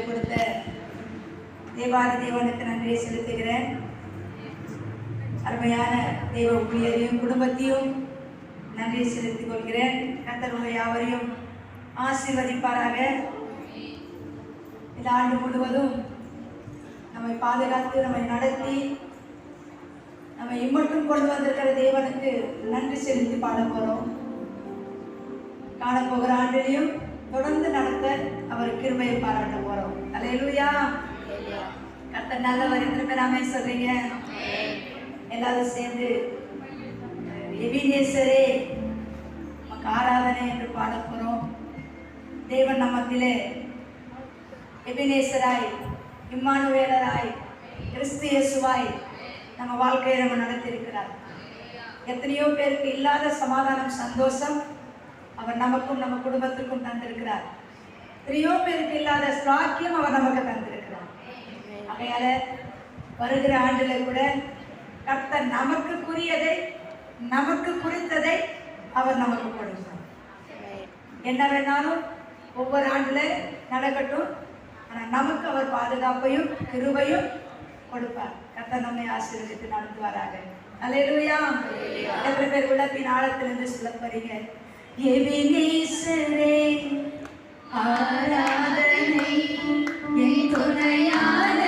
எங்களுக்கு கொடுத்த தேவாதி தேவனுக்கு நன்றியை செலுத்துகிறேன். அருமையான தெய்வ ஊழியரையும் குடும்பத்தையும் நன்றியை செலுத்திக் கொள்கிறேன். கர்த்தர் யாவரையும் ஆசீர்வதிப்பாராக. இந்த ஆண்டு முழுவதும் நம்மை பாதுகாத்து நம்மை நடத்தி நம்மை இம்மட்டும் கொண்டு வந்திருக்கிற தேவனுக்கு நன்றி செலுத்தி பாட போகிறோம் காணப்போகிற ஆண்டிலையும் தொடர்ந்து நடத்த அவர் கிருமையை பாராட்ட போகிறோம் அலையலுயா. கத்த நல்லவர் எத்தனை நாமே சொல்றீங்க? எல்லாரும் சேர்ந்து எபினேசரே நமக்கு ஆராதனை என்று பாட போகிறோம் தேவன் நம்மத்திலே எபினேசராய் இம்மானுவேலராய் கிறிஸ்து இயேசுவாய் நம்ம வாழ்க்கையை நம்ம நடத்தியிருக்கிறார். எத்தனையோ பேருக்கு இல்லாத சமாதானம் சந்தோஷம் அவர் நமக்கும் நம்ம குடும்பத்திற்கும் தந்திருக்கிறார். எத்தனையோ இல்லாத சாக்கியம் அவர் நமக்கு தந்திருக்கிறார். ஆகையால வருகிற ஆண்டுல கூட கர்த்தர் நமக்கு குறியதை நமக்கு குறித்ததை அவர் நமக்கு கொடுப்பார். என்ன வேணாலும் ஒவ்வொரு ஆண்டுல நடக்கட்டும். ஆனால் நமக்கு அவர் பாதுகாப்பையும் கிருபையும் கொடுப்பார். கர்த்தர் நம்மை ஆசீர்வதித்து நடத்துவாராக. அலையிலுயா எத்தனை பேர் உள்ளத்தின் ஆழத்திலிருந்து சொல்ல போறீங்க ஆராதனை என் துணையாளரே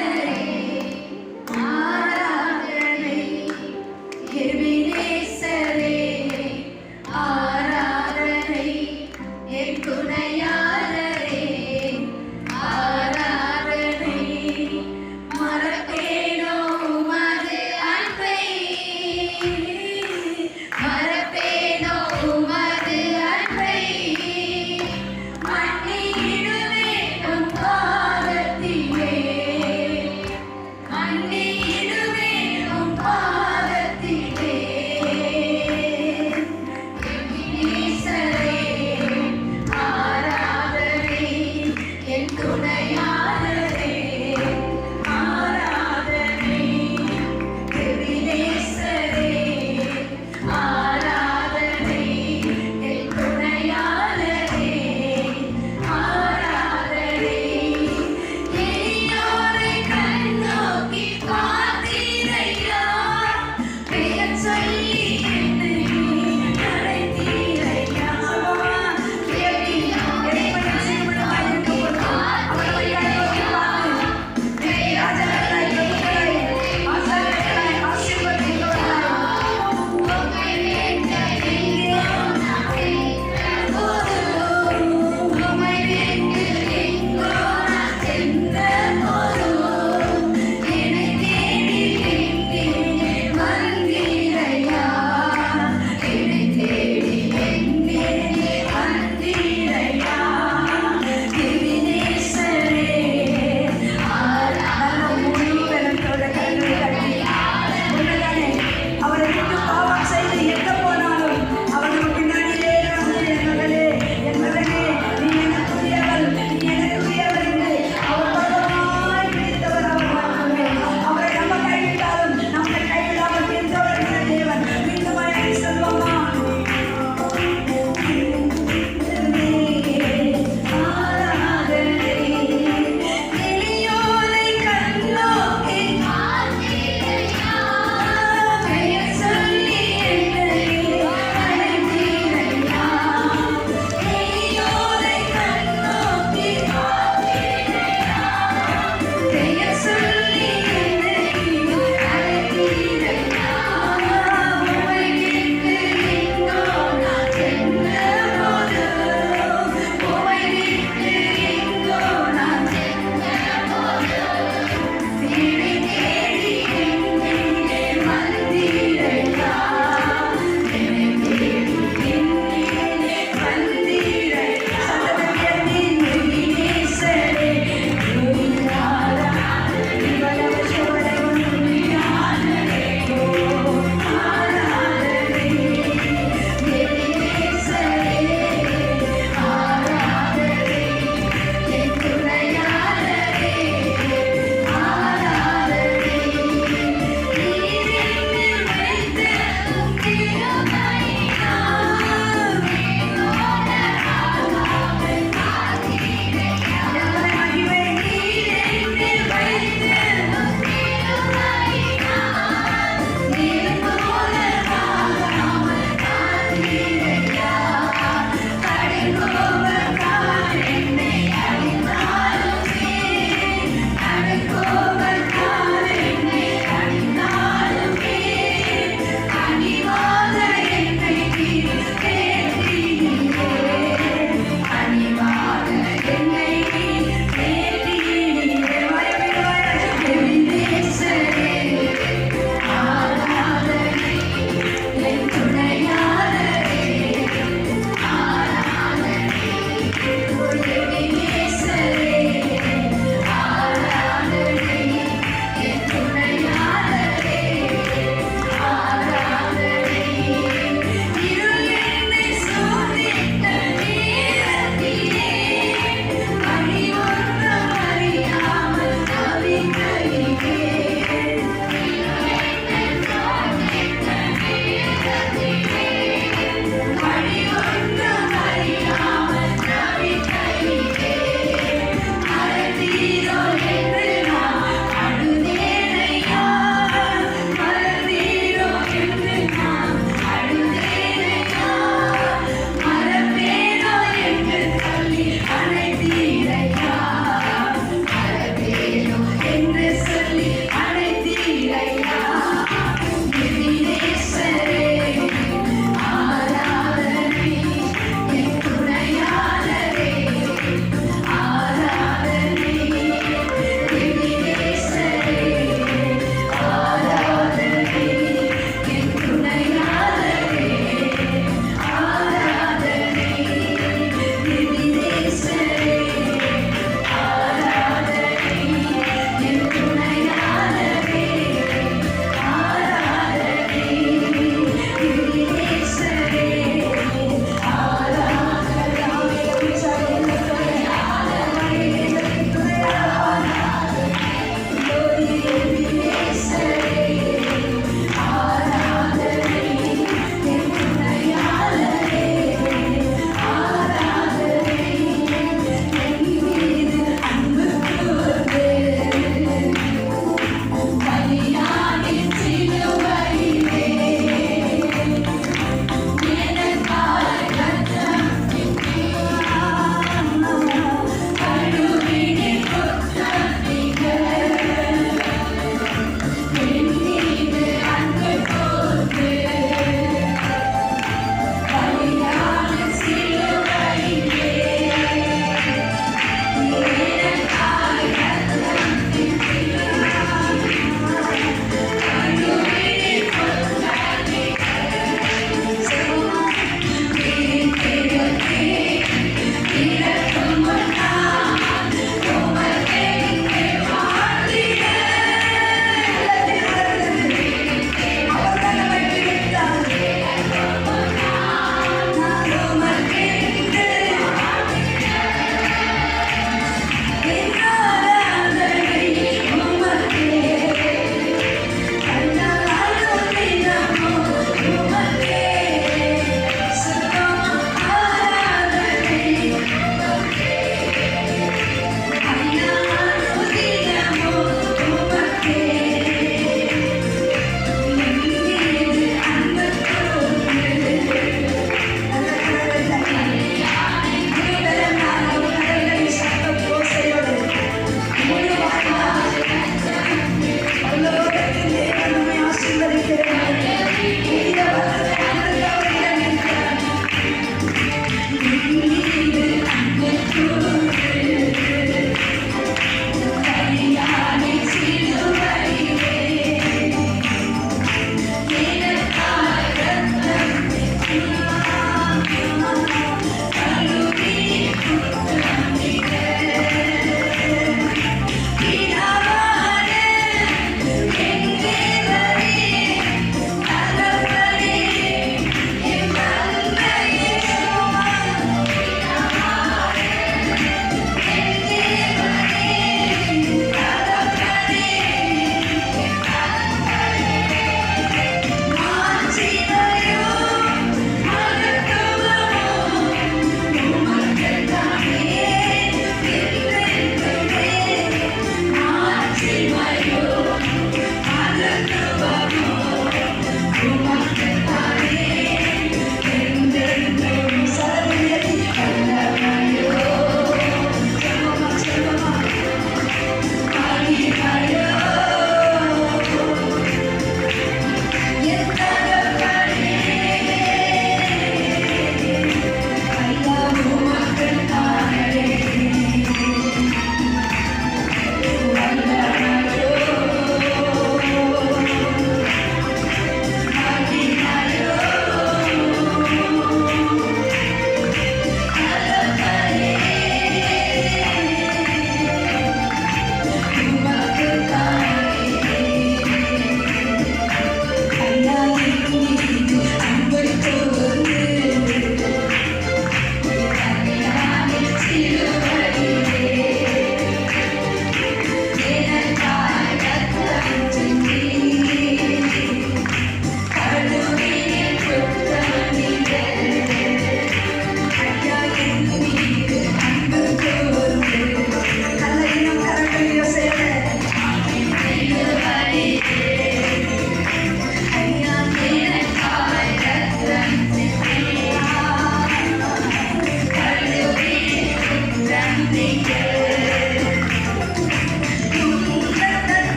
Hallelujah.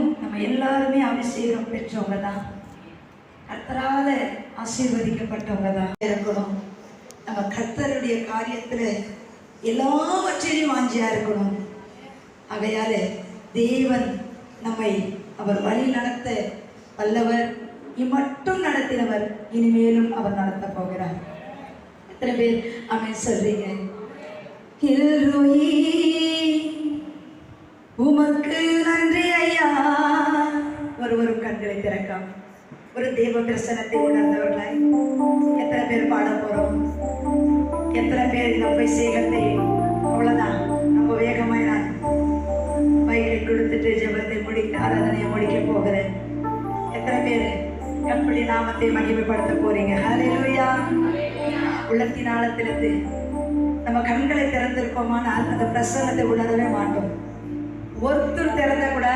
இன்னும் நம்ம எல்லாருமே அபிஷேகம் பெற்றவங்க தான் கர்த்தரால ஆசீர்வதிக்கப்பட்டவங்க தான் இருக்கணும். நம்ம கர்த்தருடைய காரியத்தில் எல்லாவற்றிலையும் வாஞ்சியா இருக்கணும். ஆகையால தேவன் நம்மை அவர் வழி நடத்த வல்லவர். இம்மட்டும் நடத்தினவர். இனிமேலும் அவர் நடத்த போகிறார். எத்தனை பேர் அவன் சொல்றீங்க? உமக்கு நன்றி ஐயா. ஒருவரும் கண்களை திறக்காம. ஒரு தேவ பிரசனத்தை உணர்ந்தவர்களாய். எத்தனை பேர் பாட போறோம்? எத்தனை பேர் நம்ம போய் சேகத்தை அவ்வளவுதான். நம்ம வேகமாய் நான் பயிரை கொடுத்துட்டு ஜெபத்தை முடித்து ஆராதனையை முடிக்க போகிறேன். எத்தனை பேர் எப்படி நாமத்தை மகிமைப்படுத்த போறீங்க? ஹலையா உள்ளத்தின் ஆழத்திலிருந்து நம்ம கண்களை திறந்திருக்கோமானால் அந்த பிரசன்னத்தை உணரவே மாட்டோம். ஒருத்தர் திறந்த கூட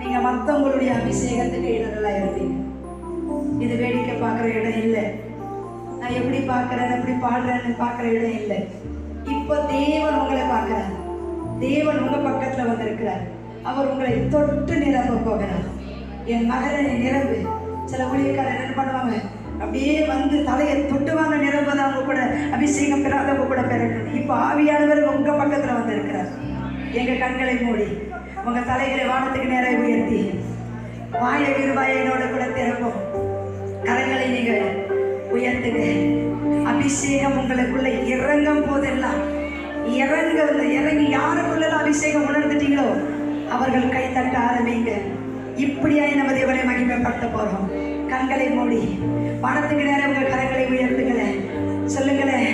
நீங்க மற்றவங்களுடைய அபிஷேகத்துக்கு இடங்களா இருப்பீங்க இது வேடிக்கை பார்க்குற இடம் இல்லை. நான் எப்படி பார்க்குறேன் எப்படி பாடுறேன்னு பார்க்குற இடம் இல்லை. இப்போ தேவன் உங்களை பார்க்குறார். தேவன் உங்கள் பக்கத்தில் வந்திருக்கிறார். அவர் உங்களை தொட்டு நிரப்ப போகிறார். என் மகனை நிரம்பு. சில ஊழியக்காரர் என்ன பண்ணுவாங்க? அப்படியே வந்து தலையை தொட்டுவாங்க நிரம்பதான் அவங்க கூட அபிஷேகம் பெறாதவங்க கூட பெறட்டும். இப்போ ஆவியானவர் உங்கள் பக்கத்தில் வந்திருக்கிறார். எங்கள் கண்களை மூடி. உங்க தலைகளை வானத்துக்கு நேராக உயர்த்தி. வாய என்னோட கூட திறப்போம். கரங்களை நீங்கள் உயர்த்துங்க. அபிஷேகம் உங்களுக்குள்ள இறங்கும் போதெல்லாம் இறங்க இறங்கி யாருக்குள்ள அபிஷேகம் உணர்ந்துட்டீங்களோ அவர்கள் கை தட்ட ஆரம்பிங்க. இப்படியாய் நம்ம தேவனை மகிமைப்படுத்த போறோம். கண்களை மூடி பணத்துக்கு நேரம் உங்க கரங்களை உயர்த்துங்களேன். சொல்லுங்களேன்.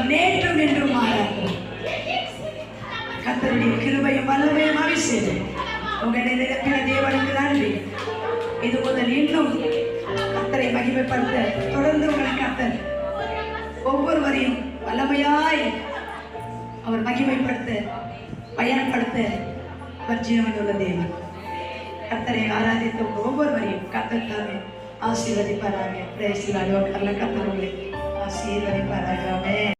அவர் நேற்றும் என்றும் மாறார்கள் கத்தருடைய கிருபையும் வல்லமையும் அபிஷேகம் உங்களுடைய நிரப்பின தேவனுக்கு நன்றி இது முதல் இன்னும் கத்தரை மகிமைப்படுத்த தொடர்ந்து உங்களை கத்தர் ஒவ்வொருவரையும் வல்லமையாய் அவர் மகிமைப்படுத்த பயணப்படுத்த அவர் ஜீவனுள்ள தேவன். கத்தரை ஆராதித்த ஒவ்வொருவரையும் கத்தத்தாமே ஆசீர்வதிப்பாராக. பிரேசிலாடுவோம் கத்தர் உங்களை ஆசீர்வதிப்பாராக.